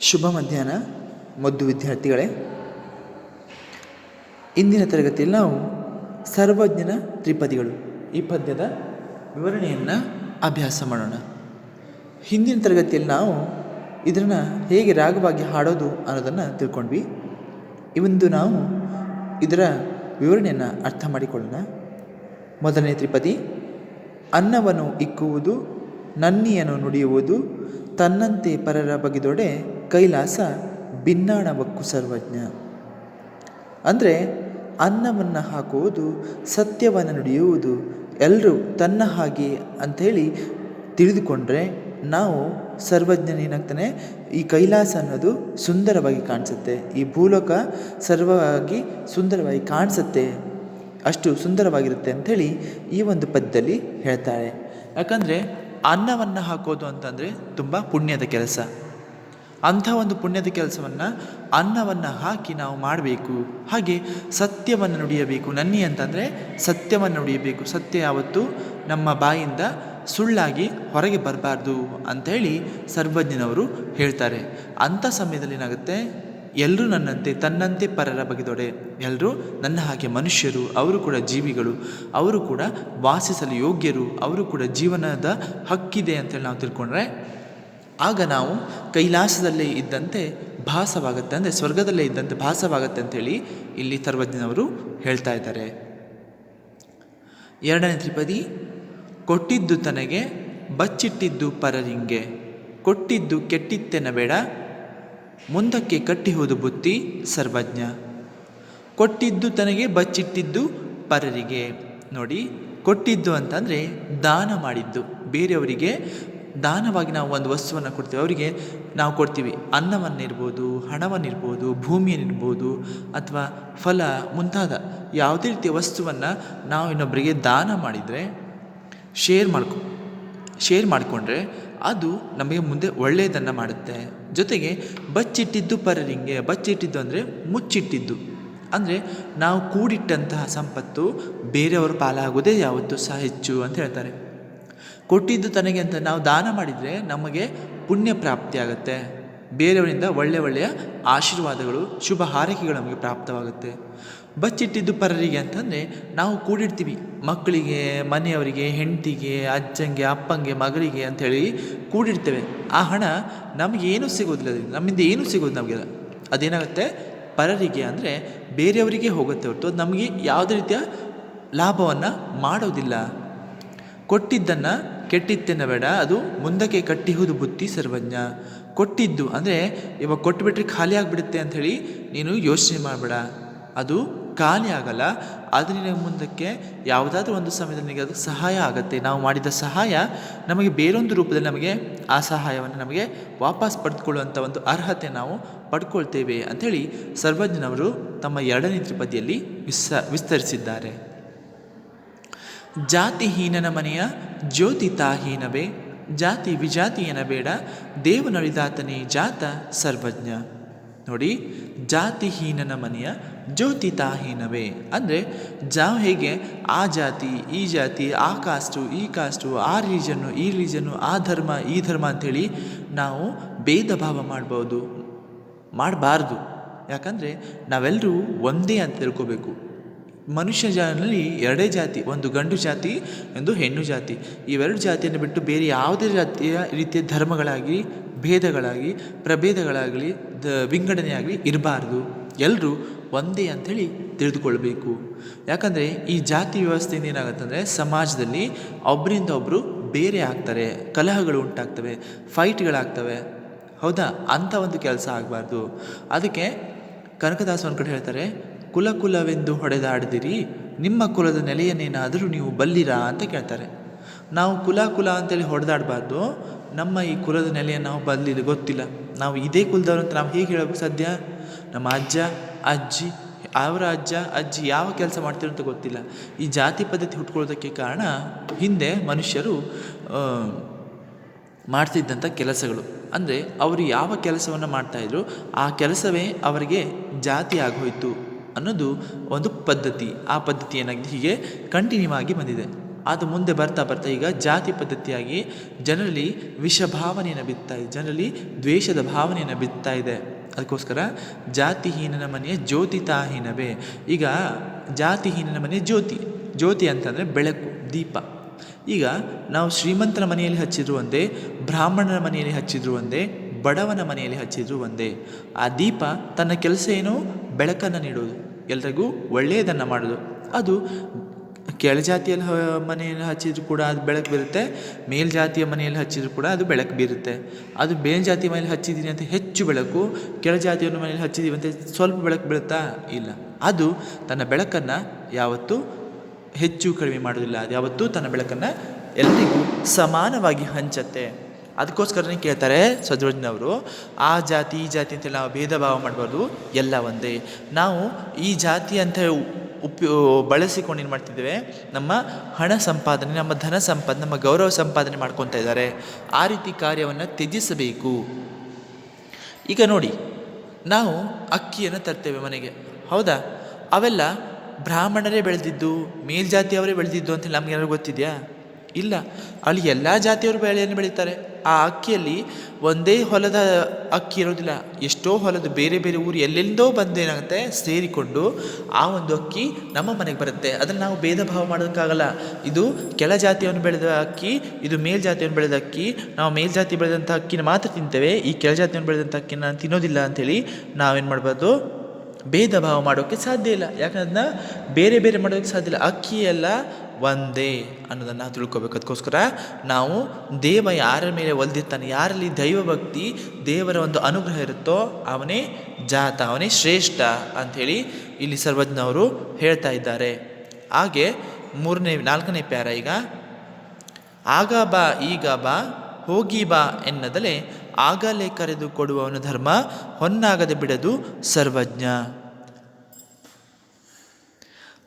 ಶುಭ ಮಧ್ಯಾಹ್ನ, ಮದ್ದು ವಿದ್ಯಾರ್ಥಿಗಳೇ. ಇಂದಿನ ತರಗತಿಯಲ್ಲಿ ನಾವು ಸರ್ವಜ್ಞನ ತ್ರಿಪದಿಗಳು. ಈ ಪದ್ಯದ ವಿವರಣೆಯನ್ನು ಅಭ್ಯಾಸ ಮಾಡೋಣ. ಹಿಂದಿನ ತರಗತಿಯಲ್ಲಿ ನಾವು ಇದನ್ನು ಹೇಗೆ ರಾಗವಾಗಿ ಹಾಡೋದು ಅನ್ನೋದನ್ನು ತಿಳ್ಕೊಂಡ್ವಿ. ಇವೊಂದು ನಾವು ಇದರ ವಿವರಣೆಯನ್ನು ಅರ್ಥ ಮಾಡಿಕೊಳ್ಳೋಣ. ಮೊದಲನೇ ತ್ರಿಪದಿ, ಅನ್ನವನ್ನು ಇಕ್ಕುವುದು, ನನ್ನಿಯನ್ನು ನುಡಿಯುವುದು, ತನ್ನಂತೆ ಪರರ ಬಗೆದೊಡೆ ಕೈಲಾಸ ಭಿನ್ನಾಣವಕ್ಕು ಸರ್ವಜ್ಞ ಅಂದರೆ ಅನ್ನವನ್ನು ಹಾಕುವುದು, ಸತ್ಯವನ್ನು ನುಡಿಯುವುದು ಎಲ್ಲರೂ ತನ್ನ ಹಾಗೆ ಅಂಥೇಳಿ ತಿಳಿದುಕೊಂಡ್ರೆ ನಾವು ಸರ್ವಜ್ಞನೇನಾಗ್ತಾನೆ ಈ ಕೈಲಾಸ ಅನ್ನೋದು ಸುಂದರವಾಗಿ ಕಾಣಿಸುತ್ತೆ. ಈ ಭೂಲೋಕ ಸರ್ವವಾಗಿ ಸುಂದರವಾಗಿ ಕಾಣಿಸುತ್ತೆ, ಅಷ್ಟು ಸುಂದರವಾಗಿರುತ್ತೆ ಅಂಥೇಳಿ ಈ ಒಂದು ಪದ್ಯದಲ್ಲಿ ಹೇಳ್ತಾರೆ. ಯಾಕಂದರೆ ಅನ್ನವನ್ನು ಹಾಕೋದು ಅಂತಂದರೆ ತುಂಬ ಪುಣ್ಯದ ಕೆಲಸ. ಅಂಥ ಒಂದು ಪುಣ್ಯದ ಕೆಲಸವನ್ನು ಅನ್ನವನ್ನು ಹಾಕಿ ನಾವು ಮಾಡಬೇಕು. ಹಾಗೆ ಸತ್ಯವನ್ನು ನುಡಿಯಬೇಕು. ನನ್ನಿ ಅಂತಂದರೆ ಸತ್ಯವನ್ನು ನುಡಿಯಬೇಕು. ಸತ್ಯ ಯಾವತ್ತು ನಮ್ಮ ಬಾಯಿಂದ ಸುಳ್ಳಾಗಿ ಹೊರಗೆ ಬರಬಾರ್ದು ಅಂಥೇಳಿ ಸರ್ವಜ್ಞನವರು ಹೇಳ್ತಾರೆ. ಅಂಥ ಸಮಯದಲ್ಲಿ ಏನಾಗುತ್ತೆ? ಎಲ್ಲರೂ ನನ್ನಂತೆ, ತನ್ನಂತೆ ಪರರ ಬಗೆದೊಡೆ. ಎಲ್ಲರೂ ನನ್ನ ಹಾಗೆ ಮನುಷ್ಯರು, ಅವರು ಕೂಡ ಜೀವಿಗಳು, ಅವರು ಕೂಡ ವಾಸಿಸಲು ಯೋಗ್ಯರು, ಅವರು ಕೂಡ ಜೀವನದ ಹಕ್ಕಿದೆ ಅಂತೇಳಿ ನಾವು ತಿಳ್ಕೊಂಡ್ರೆ ಆಗ ನಾವು ಕೈಲಾಸದಲ್ಲೇ ಇದ್ದಂತೆ ಭಾಸವಾಗುತ್ತೆ. ಅಂದರೆ ಸ್ವರ್ಗದಲ್ಲೇ ಇದ್ದಂತೆ ಭಾಸವಾಗುತ್ತೆ ಅಂತೇಳಿ ಇಲ್ಲಿ ಸರ್ವಜ್ಞನವರು ಹೇಳ್ತಾ ಇದ್ದಾರೆ. ಎರಡನೇ ತ್ರಿಪದಿ, ಕೊಟ್ಟಿದ್ದು ತನಗೆ ಬಚ್ಚಿಟ್ಟಿದ್ದು ಪರರಿಂಗೆ ಕೊಟ್ಟಿದ್ದು ಕೆಟ್ಟಿತ್ತೆನ ಬೇಡ ಮುಂದಕ್ಕೆ ಕಟ್ಟಿಹುದು ಬುತ್ತಿ ಸರ್ವಜ್ಞ, ಕೊಟ್ಟಿದ್ದು ತನಗೆ ಬಚ್ಚಿಟ್ಟಿದ್ದು ಪರರಿಗೆ. ನೋಡಿ, ಕೊಟ್ಟಿದ್ದು ಅಂತಂದರೆ ದಾನ ಮಾಡಿದ್ದು, ಬೇರೆಯವರಿಗೆ ದಾನವಾಗಿ ನಾವು ಒಂದು ವಸ್ತುವನ್ನು ಕೊಡ್ತೀವಿ. ಅವರಿಗೆ ನಾವು ಕೊಡ್ತೀವಿ. ಅನ್ನವನ್ನಿರ್ಬೋದು, ಹಣವನ್ನಿರ್ಬೋದು, ಭೂಮಿಯನ್ನಿರ್ಬೋದು ಅಥವಾ ಫಲ ಮುಂತಾದ ಯಾವುದೇ ರೀತಿಯ ವಸ್ತುವನ್ನು ನಾವು ಇನ್ನೊಬ್ಬರಿಗೆ ದಾನ ಮಾಡಿದರೆ, ಶೇರ್ ಮಾಡ್ಕೊ, ಶೇರ್ ಮಾಡಿಕೊಂಡ್ರೆ ಅದು ನಮಗೆ ಮುಂದೆ ಒಳ್ಳೆಯದನ್ನು ಮಾಡುತ್ತೆ. ಜೊತೆಗೆ ಬಚ್ಚಿಟ್ಟಿದ್ದು ಪರರಿಂಗೆ ಬಚ್ಚಿಟ್ಟಿದ್ದು ಅಂದರೆ ಮುಚ್ಚಿಟ್ಟಿದ್ದು. ಅಂದರೆ ನಾವು ಕೂಡಿಟ್ಟಂತಹ ಸಂಪತ್ತು ಬೇರೆಯವರು ಪಾಲಾಗೋದೇ ಯಾವತ್ತೂ ಸಹ ಹೆಚ್ಚು ಅಂತ ಹೇಳ್ತಾರೆ. ಕೊಟ್ಟಿದ್ದು ತನಗೆ ಅಂತ ನಾವು ದಾನ ಮಾಡಿದರೆ ನಮಗೆ ಪುಣ್ಯ ಪ್ರಾಪ್ತಿ ಆಗುತ್ತೆ ಬೇರೆಯವರಿಂದ ಒಳ್ಳೆಯ ಒಳ್ಳೆಯ ಆಶೀರ್ವಾದಗಳು, ಶುಭ ಹಾರೈಕೆಗಳು ನಮಗೆ ಪ್ರಾಪ್ತವಾಗುತ್ತೆ. ಬಚ್ಚಿಟ್ಟಿದ್ದು ಪರರಿಗೆ ಅಂತಂದರೆ ನಾವು ಕೂಡಿಡ್ತೀವಿ. ಮಕ್ಕಳಿಗೆ, ಮನೆಯವರಿಗೆ, ಹೆಂಡತಿಗೆ, ಅಜ್ಜಂಗೆ, ಅಪ್ಪಂಗೆ, ಮಗಳಿಗೆ ಅಂಥೇಳಿ ಕೂಡಿಡ್ತೇವೆ. ಆ ಹಣ ನಮಗೇನು ಸಿಗೋದಿಲ್ಲ ನಮ್ಮಿಂದ ಏನೂ ಸಿಗೋದು ನಮಗೆ ಅದೇನಾಗುತ್ತೆ? ಪರರಿಗೆ ಅಂದರೆ ಬೇರೆಯವರಿಗೆ ಹೋಗುತ್ತೆ ಹೊರತು ಅದು ನಮಗೆ ಯಾವುದೇ ರೀತಿಯ ಲಾಭವನ್ನು ಮಾಡೋದಿಲ್ಲ. ಕೊಟ್ಟಿದ್ದನ್ನು ಕೆಟ್ಟಿತ್ತೆನ್ನ ಬೇಡ, ಅದು ಮುಂದಕ್ಕೆ ಕಟ್ಟಿಹುದು ಬುತ್ತಿ ಸರ್ವಜ್ಞ. ಕೊಟ್ಟಿದ್ದು ಅಂದರೆ ಇವಾಗ ಕೊಟ್ಟುಬಿಟ್ರೆ ಖಾಲಿ ಆಗಿಬಿಡುತ್ತೆ ಅಂಥೇಳಿ ನೀನು ಯೋಚನೆ ಮಾಡಬೇಡ. ಅದು ಖಾಲಿ ಆಗಲ್ಲ, ಆದರೆ ನಿನಗೆ ಮುಂದಕ್ಕೆ ಯಾವುದಾದ್ರೂ ಒಂದು ಸಮಯದಲ್ಲಿ ನಿನಗೆ ಅದು ಸಹಾಯ ಆಗುತ್ತೆ. ನಾವು ಮಾಡಿದ ಸಹಾಯ ನಮಗೆ ಬೇರೊಂದು ರೂಪದಲ್ಲಿ ನಮಗೆ ಆ ಸಹಾಯವನ್ನು ನಮಗೆ ವಾಪಸ್ ಪಡೆದುಕೊಳ್ಳುವಂಥ ಒಂದು ಅರ್ಹತೆ ನಾವು ಪಡ್ಕೊಳ್ತೇವೆ ಅಂಥೇಳಿ ಸರ್ವಜ್ಞನವರು ತಮ್ಮ ಎರಡನೇ ತ್ರಿಪದಿಯಲ್ಲಿ ವಿಸ್ತ, ವಿಸ್ತರಿಸಿದ್ದಾರೆ. ಜಾತಿಹೀನನ ಮನೆಯ ಜ್ಯೋತಿತಾಹೀನವೇ, ಜಾತಿ ವಿಜಾತಿಯನ ಬೇಡ, ದೇವನಳಿದಾತನೇ ಜಾತ ಸರ್ವಜ್ಞ. ನೋಡಿ, ಜಾತಿಹೀನನ ಮನೆಯ ಜ್ಯೋತಿತಾಹೀನವೇ. ಅಂದರೆ ಜಾ ಹೇಗೆ, ಆ ಜಾತಿ, ಈ ಜಾತಿ, ಆ ಕಾಸ್ಟು, ಈ ಕಾಸ್ಟು, ಆ ರೀಜನ್ನು ಈ ರೀಜನ್ನು ಆ ಧರ್ಮ, ಈ ಧರ್ಮ ಅಂಥೇಳಿ ನಾವು ಭೇದ ಭಾವ ಮಾಡ್ಬೋದು, ಮಾಡಬಾರ್ದು. ಯಾಕಂದರೆ ನಾವೆಲ್ಲರೂ ಒಂದೇ ಅಂತ ತಿಳ್ಕೋಬೇಕು. ಮನುಷ್ಯ ಜಾನಲ್ಲಿ ಎರಡೇ ಜಾತಿ, ಒಂದು ಗಂಡು ಜಾತಿ, ಒಂದು ಹೆಣ್ಣು ಜಾತಿ. ಇವೆರಡು ಜಾತಿಯನ್ನು ಬಿಟ್ಟು ಬೇರೆ ಯಾವುದೇ ಜಾತಿಯ ರೀತಿಯ ಧರ್ಮಗಳಾಗಿ ಭೇದಗಳಾಗಿ ಪ್ರಭೇದಗಳಾಗಲಿ, ದ ವಿಂಗಡಣೆಯಾಗಲಿ ಇರಬಾರ್ದು. ಎಲ್ಲರೂ ಒಂದೇ ಅಂಥೇಳಿ ತಿಳಿದುಕೊಳ್ಬೇಕು. ಯಾಕಂದರೆ ಈ ಜಾತಿ ವ್ಯವಸ್ಥೆಯಿಂದ ಏನಾಗುತ್ತಂದರೆ ಸಮಾಜದಲ್ಲಿ ಒಬ್ಬರಿಂದ ಒಬ್ಬರು ಬೇರೆ ಆಗ್ತಾರೆ. ಕಲಹಗಳು ಉಂಟಾಗ್ತವೆ, ಫೈಟ್ಗಳಾಗ್ತವೆ. ಹೌದಾ? ಅಂಥ ಒಂದು ಕೆಲಸ ಆಗಬಾರ್ದು. ಅದಕ್ಕೆ ಕನಕದಾಸ ಒಂದು ಕಡೆ ಹೇಳ್ತಾರೆ ಕುಲ ಕುಲವೆಂದು ಹೊಡೆದಾಡದಿರಿ, ನಿಮ್ಮ ಕುಲದ ನೆಲೆಯನ್ನೇನಾದರೂ ನೀವು ಬಲ್ಲಿರಾ ಅಂತ ಕೇಳ್ತಾರೆ. ನಾವು ಕುಲ ಕುಲ ಅಂತೇಳಿ ಹೊಡೆದಾಡಬಾರ್ದು. ನಮ್ಮ ಈ ಕುಲದ ನೆಲೆಯನ್ನು ನಾವು ಬಲ್ಲಿಲ್ಲ ಗೊತ್ತಿಲ್ಲ. ನಾವು ಇದೇ ಕುಲದವ್ರು ಅಂತ ನಾವು ಹೇಗೆ ಹೇಳಬೇಕು ಸದ್ಯ ನಮ್ಮ ಅಜ್ಜ, ಅಜ್ಜಿ, ಅವರ ಅಜ್ಜ, ಅಜ್ಜಿ ಯಾವ ಕೆಲಸ ಮಾಡ್ತಿರೋ ಅಂತ ಗೊತ್ತಿಲ್ಲ. ಈ ಜಾತಿ ಪದ್ಧತಿ ಹುಟ್ಕೊಳ್ಳೋದಕ್ಕೆ ಕಾರಣ ಹಿಂದೆ ಮನುಷ್ಯರು ಮಾಡ್ತಿದ್ದಂಥ ಕೆಲಸಗಳು. ಅಂದರೆ ಅವರು ಯಾವ ಕೆಲಸವನ್ನು ಮಾಡ್ತಾಯಿದ್ರು ಆ ಕೆಲಸವೇ ಅವರಿಗೆ ಜಾತಿ ಆಗೋಯ್ತು. ಅನ್ನೋದು ಒಂದು ಪದ್ಧತಿ. ಆ ಪದ್ಧತಿ ಏನಾಗಿದೆ ಹೀಗೆ ಕಂಟಿನ್ಯೂ ಆಗಿ ಬಂದಿದೆ. ಅದು ಮುಂದೆ ಬರ್ತಾ ಬರ್ತಾ ಈಗ ಜಾತಿ ಪದ್ಧತಿಯಾಗಿ ಜನರಲ್ಲಿ ವಿಷಭಾವನೆಯನ್ನು ಬಿತ್ತಾ ಇದೆ. ಜನರಲ್ಲಿ ದ್ವೇಷದ ಭಾವನೆಯನ್ನು ಬಿತ್ತಾ ಇದೆ. ಅದಕ್ಕೋಸ್ಕರ ಜಾತಿಹೀನನ ಮನೆಯ ಜ್ಯೋತಿತಾಹೀನವೇ. ಈಗ ಜಾತಿಹೀನನ ಮನೆಯ ಜ್ಯೋತಿ. ಜ್ಯೋತಿ ಅಂತಂದರೆ ಬೆಳಕು, ದೀಪ. ಈಗ ನಾವು ಶ್ರೀಮಂತನ ಮನೆಯಲ್ಲಿ ಹಚ್ಚಿದ್ರು ಒಂದೇ ಬ್ರಾಹ್ಮಣನ ಮನೆಯಲ್ಲಿ ಹಚ್ಚಿದ್ರು ಒಂದೇ ಬಡವನ ಮನೆಯಲ್ಲಿ ಹಚ್ಚಿದ್ರು ಒಂದೇ. ಆ ದೀಪ ತನ್ನ ಕೆಲಸ ಏನು? ಬೆಳಕನ್ನು ನೀಡೋದು. ಎಲ್ರಿಗೂ ಒಳ್ಳೆಯದನ್ನು ಮಾಡೋದು. ಅದು ಕೆಳಜಾತಿಯಲ್ಲಿ ಮನೆಯಲ್ಲಿ ಹಚ್ಚಿದ್ರು ಕೂಡ ಅದು ಬೆಳಕು ಬೀರುತ್ತೆ. ಮೇಲ್ಜಾತಿಯ ಮನೆಯಲ್ಲಿ ಹಚ್ಚಿದ್ರು ಕೂಡ ಅದು ಬೆಳಕು ಬೀರುತ್ತೆ. ಅದು ಮೇಲ್ಜಾತಿ ಮನೆಯಲ್ಲಿ ಹಚ್ಚಿದ್ದೀನಿ ಅಂತ ಹೆಚ್ಚು ಬೆಳಕು ಕೆಳಜಾತಿಯ ಮನೆಯಲ್ಲಿ ಹಚ್ಚಿದ್ದೀವಿ ಅಂತ ಸ್ವಲ್ಪ ಬೆಳಕು ಬೀಳುತ್ತಾ ಇಲ್ಲ. ಅದು ತನ್ನ ಬೆಳಕನ್ನು ಯಾವತ್ತೂ ಹೆಚ್ಚು ಕಡಿಮೆ ಮಾಡೋದಿಲ್ಲ. ಅದು ಯಾವತ್ತೂ ತನ್ನ ಬೆಳಕನ್ನು ಎಲ್ಲರಿಗೂ ಸಮಾನವಾಗಿ ಹಂಚತ್ತೆ. ಅದಕ್ಕೋಸ್ಕರನೇ ಕೇಳ್ತಾರೆ ಸದ್ವಜ್ಞವರು ಆ ಜಾತಿ, ಈ ಜಾತಿ ಅಂತೇಳಿ ನಾವು ಭೇದ ಭಾವ ಮಾಡಬಾರ್ದು, ಎಲ್ಲ ಒಂದೇ. ನಾವು ಈ ಜಾತಿ ಅಂತ ಉಪಯೋ ಬಳಸಿಕೊಂಡು ಏನು ಮಾಡ್ತಿದ್ದೇವೆ, ನಮ್ಮ ಹಣ ಸಂಪಾದನೆ, ನಮ್ಮ ಧನ ಸಂಪಾದನೆ, ನಮ್ಮ ಗೌರವ ಸಂಪಾದನೆ ಮಾಡ್ಕೊತಾ ಇದ್ದಾರೆ. ಆ ರೀತಿ ಕಾರ್ಯವನ್ನು ತ್ಯಜಿಸಬೇಕು. ಈಗ ನೋಡಿ, ನಾವು ಅಕ್ಕಿಯನ್ನು ತರ್ತೇವೆ ಮನೆಗೆ. ಹೌದಾ? ಅವೆಲ್ಲ ಬ್ರಾಹ್ಮಣರೇ ಬೆಳೆದಿದ್ದು, ಮೇಲ್ಜಾತಿಯವರೇ ಬೆಳೆದಿದ್ದು ಅಂತ ನಮ್ಗೆ ಗೊತ್ತಿದೆಯಾ? ಇಲ್ಲ. ಅಲ್ಲಿ ಎಲ್ಲ ಜಾತಿಯವರು ಬೆಳೆಯನ್ನು ಬೆಳೀತಾರೆ. ಆ ಅಕ್ಕಿಯಲ್ಲಿ ಒಂದೇ ಹೊಲದ ಅಕ್ಕಿ ಇರೋದಿಲ್ಲ ಎಷ್ಟೋ ಹೊಲದ ಬೇರೆ ಬೇರೆ ಊರು ಎಲ್ಲೆಲ್ಲೋ ಬಂದು ಏನಾಗುತ್ತೆ? ಸೇರಿಕೊಂಡು ಆ ಒಂದು ಅಕ್ಕಿ ನಮ್ಮ ಮನೆಗೆ ಬರುತ್ತೆ. ಅದನ್ನು ನಾವು ಭೇದ ಭಾವ ಮಾಡೋದಕ್ಕಾಗಲ್ಲ. ಇದು ಕೆಳ ಜಾತಿಯನ್ನು ಬೆಳೆದ ಅಕ್ಕಿ, ಇದು ಮೇಲ್ಜಾತಿಯನ್ನು ಬೆಳೆದ ಅಕ್ಕಿ. ನಾವು ಮೇಲ್ಜಾತಿ ಬೆಳೆದಂಥ ಅಕ್ಕಿನ ಮಾತ್ರ ತಿಂತೇವೆ. ಈ ಕೆಳಜಾತಿಯನ್ನು ಬೆಳೆದಂಥ ಅಕ್ಕಿನ ನಾನು ತಿನ್ನೋದಿಲ್ಲ ಅಂಥೇಳಿ ನಾವೇನು ಮಾಡ್ಬೋದು ಭೇದ ಭಾವ ಮಾಡೋಕ್ಕೆ ಸಾಧ್ಯ ಇಲ್ಲ. ಯಾಕಂದ್ರೆ ಅದನ್ನ ಬೇರೆ ಬೇರೆ ಮಾಡೋಕ್ಕೆ ಸಾಧ್ಯ ಇಲ್ಲ. ಅಕ್ಕಿ ಎಲ್ಲ ಒಂದೇ ಅನ್ನೋದನ್ನು ತಿಳ್ಕೊಬೇಕು ಅದಕ್ಕೋಸ್ಕರ ನಾವು ದೇವ ಯಾರ ಮೇಲೆ ಒಲ್ದಿರ್ತಾನೆ, ಯಾರಲ್ಲಿ ದೈವಭಕ್ತಿ, ದೇವರ ಒಂದು ಅನುಗ್ರಹ ಇರುತ್ತೋ ಅವನೇ ಜಾತ, ಅವನೇ ಶ್ರೇಷ್ಠ ಅಂಥೇಳಿ ಇಲ್ಲಿ ಸರ್ವಜ್ಞವರು ಹೇಳ್ತಾ ಇದ್ದಾರೆ. ಹಾಗೆ ಮೂರನೇ, ನಾಲ್ಕನೇ ಪ್ಯಾರ ಈಗ. ಆಗ ಬಾ, ಈಗ ಬಾ, ಹೋಗಿ ಬಾ ಎನ್ನದಲೇ ಆಗಲೇ ಕರೆದು ಕೊಡುವವನ ಧರ್ಮ ಹೊನ್ನಾಗದೆ ಬಿಡದು ಸರ್ವಜ್ಞ.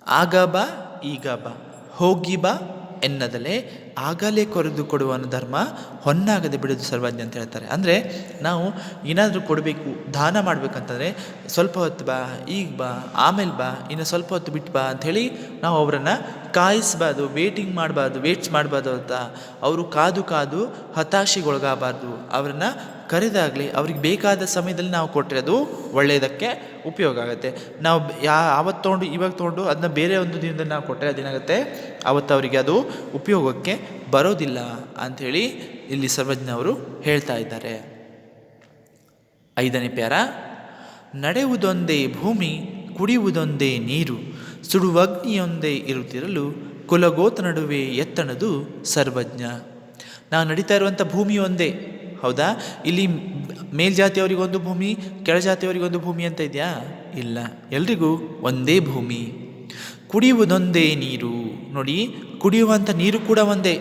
ಆಗ ಬಾ, ಈಗ ಬಾ. ಹೋಗಿ ಬಾ ಎನ್ನದಲೇ ಆಗಲೇ ಕೊರೆದು ಕೊಡುವ ಧರ್ಮ ಹೊನ್ನಾಗದೆ ಬಿಡೋದು ಸರ್ವಜ್ಞ ಅಂತ ಹೇಳ್ತಾರೆ. ಅಂದರೆ ನಾವು ಏನಾದರೂ ಕೊಡಬೇಕು, ದಾನ ಮಾಡಬೇಕಂತಂದರೆ ಸ್ವಲ್ಪ ಹೊತ್ತು ಬಾ, ಈಗ ಬಾ, ಆಮೇಲೆ ಬಾ, ಇನ್ನು ಸ್ವಲ್ಪ ಹೊತ್ತು ಬಿಟ್ಟು ಬಾ ಅಂಥೇಳಿ ನಾವು ಅವರನ್ನು ಕಾಯಿಸಬಾರ್ದು ವೇಟಿಂಗ್ ಮಾಡಬಾರ್ದು ವೇಟ್ಸ್ ಮಾಡಬಾರ್ದು ಅಂತ. ಅವರು ಕಾದು ಕಾದು ಹತಾಶೆಗೊಳಗಾಗಬಾರ್ದು ಅವರನ್ನು ಕರೆದಾಗಲಿ ಅವ್ರಿಗೆ ಬೇಕಾದ ಸಮಯದಲ್ಲಿ ನಾವು ಕೊಟ್ಟರೆ ಅದು ಒಳ್ಳೆಯದಕ್ಕೆ ಉಪಯೋಗ ಆಗುತ್ತೆ. ನಾವು ಯಾ, ಆವತ್ತು ತೊಗೊಂಡು ಇವಾಗ ತೊಗೊಂಡು ಅದನ್ನ ಬೇರೆ ಒಂದು ದಿನದಲ್ಲಿ ನಾವು ಕೊಟ್ಟರೆ ಅದೇನಾಗುತ್ತೆ ಆವತ್ತು ಅವರಿಗೆ ಅದು ಉಪಯೋಗಕ್ಕೆ ಬರೋದಿಲ್ಲ ಅಂಥೇಳಿ ಇಲ್ಲಿ ಸರ್ವಜ್ಞ ಅವರು ಹೇಳ್ತಾ ಇದ್ದಾರೆ. ಐದನೇ ಪ್ಯಾರ, ನಡೆಯುವುದೊಂದೇ ಭೂಮಿ, ಕುಡಿಯುವುದೊಂದೇ ನೀರು, ಸುಡುವಗ್ನಿಯೊಂದೇ ಇರುತ್ತಿರಲು ಕುಲಗೋತ ನಡುವೆ ಎತ್ತಣದು ಸರ್ವಜ್ಞ. ನಾವು ನಡೀತಾ ಇರುವಂಥ ಭೂಮಿ ಒಂದೇ ಹೌದಾ? ಇಲ್ಲಿ ಮೇಲ್ಜಾತಿಯವರಿಗೊಂದು ಭೂಮಿ ಕೆಳಜಾತಿಯವರಿಗೊಂದು ಭೂಮಿ ಅಂತ ಇದೆಯಾ? ಇಲ್ಲ. ಎಲ್ರಿಗೂ ಒಂದೇ ಭೂಮಿ. ಕುಡಿಯುವುದೊಂದೇ ನೀರು. ನೋಡಿ, ಕುಡಿಯುವಂಥ ನೀರು ಕೂಡ ಒಂದೇ.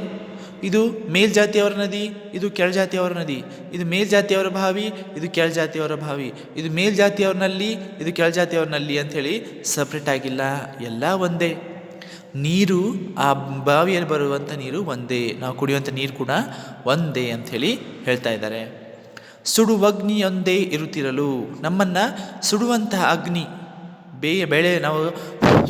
ಇದು ಮೇಲ್ಜಾತಿಯವರ ನದಿ, ಇದು ಕೆಳಜಾತಿಯವರ ನದಿ. ಇದು ಮೇಲ್ಜಾತಿಯವರ ಬಾವಿ, ಇದು ಕೆಳಜಾತಿಯವರ ಬಾವಿ. ಇದು ಮೇಲ್ಜಾತಿಯವರ ನಲ್ಲಿ ಇದು ಕೆಳಜಾತಿಯವ್ರ ನಲ್ಲಿ ಅಂಥೇಳಿ ಸಪ್ರೇಟ್ ಆಗಿಲ್ಲ. ಎಲ್ಲ ಒಂದೇ. ನೀರು, ಆ ಬಾವಿಯಲ್ಲಿ ಬರುವಂಥ ನೀರು ಒಂದೇ, ನಾವು ಕುಡಿಯುವಂಥ ನೀರು ಕೂಡ ಒಂದೇ ಅಂಥೇಳಿ ಹೇಳ್ತಾ ಇದ್ದಾರೆ. ಸುಡುವಗ್ನಿಯೊಂದೇ ಇರುತ್ತಿರಲು, ನಮ್ಮನ್ನು ಸುಡುವಂತಹ ಅಗ್ನಿ, ಬೇಯ, ಬೆಳೆ, ನಾವು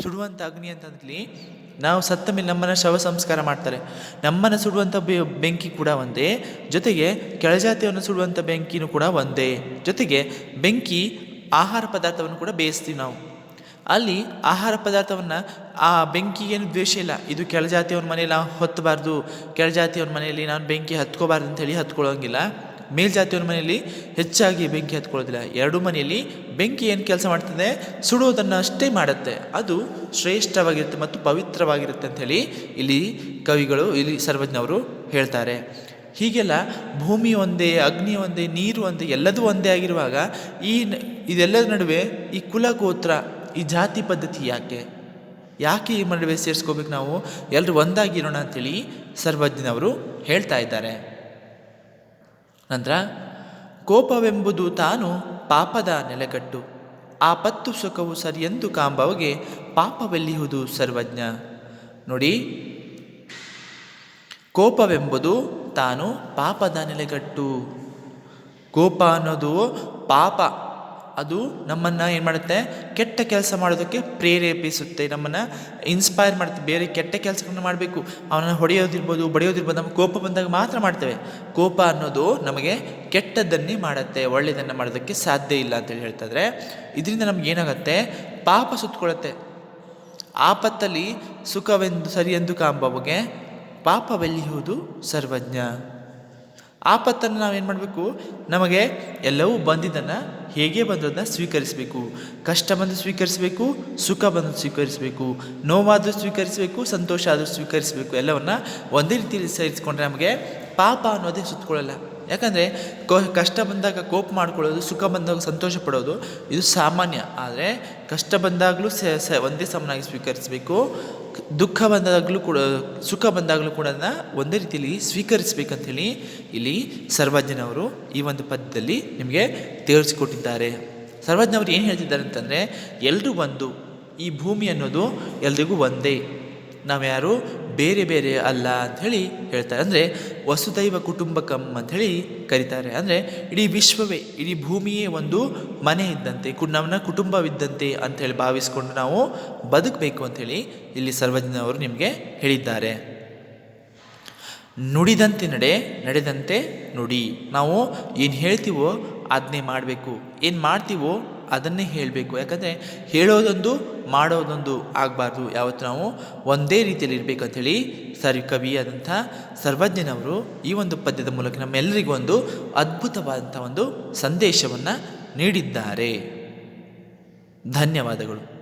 ಸುಡುವಂಥ ಅಗ್ನಿ ಅಂತಂದಲ್ಲಿ ನಾವು ಸತ್ತ ಮೇಲೆ ನಮ್ಮನ್ನು ಶವ ಸಂಸ್ಕಾರ ಮಾಡ್ತಾರೆ. ನಮ್ಮನ್ನು ಸುಡುವಂಥ ಬೆಂಕಿ ಕೂಡ ಒಂದೇ, ಜೊತೆಗೆ ಕೆಳಜಾತಿಯನ್ನು ಸುಡುವಂಥ ಬೆಂಕಿನೂ ಕೂಡ ಒಂದೇ, ಜೊತೆಗೆ ಬೆಂಕಿ ಆಹಾರ ಪದಾರ್ಥವನ್ನು ಕೂಡ ಬೇಯಿಸ್ತೀವಿ ನಾವು. ಅಲ್ಲಿ ಆಹಾರ ಪದಾರ್ಥವನ್ನು ಆ ಬೆಂಕಿಗೇನು ದ್ವೇಷ ಇಲ್ಲ. ಇದು ಕೆಳಜಾತಿಯವ್ರ ಮನೇಲಿ ನಾವು ಹೊತ್ತಬಾರ್ದು. ಕೆಳಜಾತಿಯವ್ರ ಮನೆಯಲ್ಲಿ ನಾನು ಬೆಂಕಿ ಹತ್ಕೋಬಾರ್ದು ಅಂತೇಳಿ ಹತ್ಕೊಳ್ಳೋಂಗಿಲ್ಲ ಮೇಲ್ಜಾತಿಯವ್ರ ಮನೆಯಲ್ಲಿ ಹೆಚ್ಚಾಗಿ ಬೆಂಕಿ ಹತ್ಕೊಳ್ಳೋದಿಲ್ಲ ಎರಡು ಮನೆಯಲ್ಲಿ ಬೆಂಕಿ ಏನು ಕೆಲಸ ಮಾಡ್ತದೆ? ಸುಡೋದನ್ನು ಅಷ್ಟೇ ಮಾಡುತ್ತೆ. ಅದು ಶ್ರೇಷ್ಠವಾಗಿರುತ್ತೆ ಮತ್ತು ಪವಿತ್ರವಾಗಿರುತ್ತೆ ಅಂಥೇಳಿ ಇಲ್ಲಿ ಕವಿಗಳು, ಇಲ್ಲಿ ಸರ್ವಜ್ಞವರು ಹೇಳ್ತಾರೆ. ಹೀಗೆಲ್ಲ ಭೂಮಿ ಒಂದೇ, ಅಗ್ನಿ ಒಂದೇ, ನೀರು ಒಂದೇ, ಎಲ್ಲದೂ ಒಂದೇ ಆಗಿರುವಾಗ ಈ ಇದೆಲ್ಲದ ನಡುವೆ ಈ ಕುಲ ಗೋತ್ರ ಈ ಜಾತಿ ಪದ್ಧತಿ ಯಾಕೆ? ಯಾಕೆ ಈ ಮಡವೆ ಸೇರಿಸ್ಕೋಬೇಕು ನಾವು? ಎಲ್ಲರೂ ಒಂದಾಗಿರೋಣ ಅಂತೇಳಿ ಸರ್ವಜ್ಞನವರು ಹೇಳ್ತಾ ಇದ್ದಾರೆ. ನಂತರ, ಕೋಪವೆಂಬುದು ತಾನು ಪಾಪದ ನೆಲೆಗಟ್ಟು. ಪತ್ತು ಸುಖವು ಸರಿಯೆಂದು ಕಾಂಬವಗೆ ಪಾಪವೆಲ್ಲಿಹುದು ಸರ್ವಜ್ಞ? ನೋಡಿ, ಕೋಪವೆಂಬುದು ತಾನು ಪಾಪದ ನೆಲೆಗಟ್ಟು. ಕೋಪ ಅನ್ನೋದು ಪಾಪ. ಅದು ನಮ್ಮನ್ನು ಏನು ಮಾಡುತ್ತೆ? ಕೆಟ್ಟ ಕೆಲಸ ಮಾಡೋದಕ್ಕೆ ಪ್ರೇರೇಪಿಸುತ್ತೆ. ನಮ್ಮನ್ನು ಇನ್ಸ್ಪೈರ್ ಮಾಡುತ್ತೆ. ಬೇರೆ ಕೆಟ್ಟ ಕೆಲಸಗಳನ್ನ ಮಾಡಬೇಕು. ಅವನನ್ನು ಹೊಡೆಯೋದಿರ್ಬೋದು, ಬಡಿಯೋದಿರ್ಬೋದು, ನಮ್ಮ ಕೋಪ ಬಂದಾಗ ಮಾತ್ರ ಮಾಡ್ತೇವೆ. ಕೋಪ ಅನ್ನೋದು ನಮಗೆ ಕೆಟ್ಟದ್ದನ್ನೇ ಮಾಡುತ್ತೆ. ಒಳ್ಳೆಯದನ್ನು ಮಾಡೋದಕ್ಕೆ ಸಾಧ್ಯ ಇಲ್ಲ ಅಂತೇಳಿ ಹೇಳ್ತಾಯಿದ್ರೆ ಇದರಿಂದ ನಮ್ಗೆ ಏನಾಗುತ್ತೆ? ಪಾಪ ಸುತ್ತಕೊಳ್ಳುತ್ತೆ ಆಪತ್ತಲ್ಲಿ ಸುಖವೆಂದು, ಸರಿಯೆಂದು ಕಾಂಬವಗೆ ಪಾಪವೆಲ್ಲಿಯುವುದು ಸರ್ವಜ್ಞ. ಆಪತ್ತನ್ನು ನಾವೇನು ಮಾಡಬೇಕು? ನಮಗೆ ಎಲ್ಲವೂ ಬಂದಿದ್ದನ್ನು ಹೇಗೆ ಬಂದದನ್ನ ಸ್ವೀಕರಿಸಬೇಕು? ಕಷ್ಟ ಬಂದು ಸ್ವೀಕರಿಸಬೇಕು, ಸುಖ ಬಂದು ಸ್ವೀಕರಿಸಬೇಕು, ನೋವಾದರೂ ಸ್ವೀಕರಿಸಬೇಕು, ಸಂತೋಷ ಆದರೂ ಸ್ವೀಕರಿಸಬೇಕು, ಎಲ್ಲವನ್ನ ಒಂದೇ ರೀತಿಯಲ್ಲಿ ಸೇರಿಸ್ಕೊಂಡ್ರೆ ನಮಗೆ ಪಾಪ ಅನ್ನೋದೇ ಸುತ್ತಕೊಳ್ಳಲ್ಲ. ಯಾಕಂದರೆ ಕೋ, ಕಷ್ಟ ಬಂದಾಗ ಕೋಪ ಮಾಡ್ಕೊಳ್ಳೋದು, ಸುಖ ಬಂದಾಗ ಸಂತೋಷ ಪಡೋದು, ಇದು ಸಾಮಾನ್ಯ. ಆದರೆ ಕಷ್ಟ ಬಂದಾಗಲೂ ಸ ಒಂದೇ ಸಮನಾಗಿ ಸ್ವೀಕರಿಸಬೇಕು. ದುಃಖ ಬಂದಾಗಲೂ ಕೂಡ, ಸುಖ ಬಂದಾಗಲೂ ಕೂಡ ಒಂದೇ ರೀತಿಯಲ್ಲಿ ಸ್ವೀಕರಿಸಬೇಕಂಥೇಳಿ ಇಲ್ಲಿ ಸರ್ವಜ್ಞನವರು ಈ ಒಂದು ಪದ್ಯದಲ್ಲಿ ನಿಮಗೆ ತೋರಿಸಿಕೊಟ್ಟಿದ್ದಾರೆ. ಸರ್ವಜ್ಞವರು ಏನು ಹೇಳ್ತಿದ್ದಾರೆ ಅಂತಂದರೆ ಎಲ್ಲರೂ ಒಂದು, ಈ ಭೂಮಿ ಅನ್ನೋದು ಎಲ್ರಿಗೂ ಒಂದೇ. ನಾವು ಯಾರು ಬೇರೆ ಬೇರೆ ಅಲ್ಲ ಅಂಥೇಳಿ ಹೇಳ್ತಾರೆ. ಅಂದರೆ ವಸುದೈವ ಕುಟುಂಬಕಂ ಅಂಥೇಳಿ ಕರೀತಾರೆ. ಅಂದರೆ ಇಡೀ ವಿಶ್ವವೇ, ಇಡೀ ಭೂಮಿಯೇ ಒಂದು ಮನೆ ಇದ್ದಂತೆ ನಮ್ಮನ್ನ ಕುಟುಂಬವಿದ್ದಂತೆ ಅಂಥೇಳಿ ಭಾವಿಸ್ಕೊಂಡು ನಾವು ಬದುಕಬೇಕು ಅಂಥೇಳಿ ಇಲ್ಲಿ ಸರ್ವಜ್ಞನವರು ನಿಮಗೆ ಹೇಳಿದ್ದಾರೆ. ನುಡಿದಂತೆ ನಡೆ, ನಡೆದಂತೆ ನುಡಿ. ನಾವು ಏನು ಹೇಳ್ತೀವೋ ಅದನ್ನೇ ಮಾಡಬೇಕು. ಏನು ಮಾಡ್ತೀವೋ ಅದನ್ನೇ ಹೇಳಬೇಕು. ಯಾಕಂದರೆ ಹೇಳೋದೊಂದು, ಮಾಡೋದೊಂದು ಆಗಬಾರ್ದು. ಯಾವತ್ತು ನಾವು ಒಂದೇ ರೀತಿಯಲ್ಲಿ ಇರಬೇಕು ಸರ್ ಕವಿ ಆದಂಥ ಸರ್ವಜ್ಞನವರು ಈ ಒಂದು ಪದ್ಯದ ಮೂಲಕ ನಮ್ಮೆಲ್ಲರಿಗೂ ಒಂದು ಅದ್ಭುತವಾದಂಥ ಒಂದು ಸಂದೇಶವನ್ನು ನೀಡಿದ್ದಾರೆ. ಧನ್ಯವಾದಗಳು.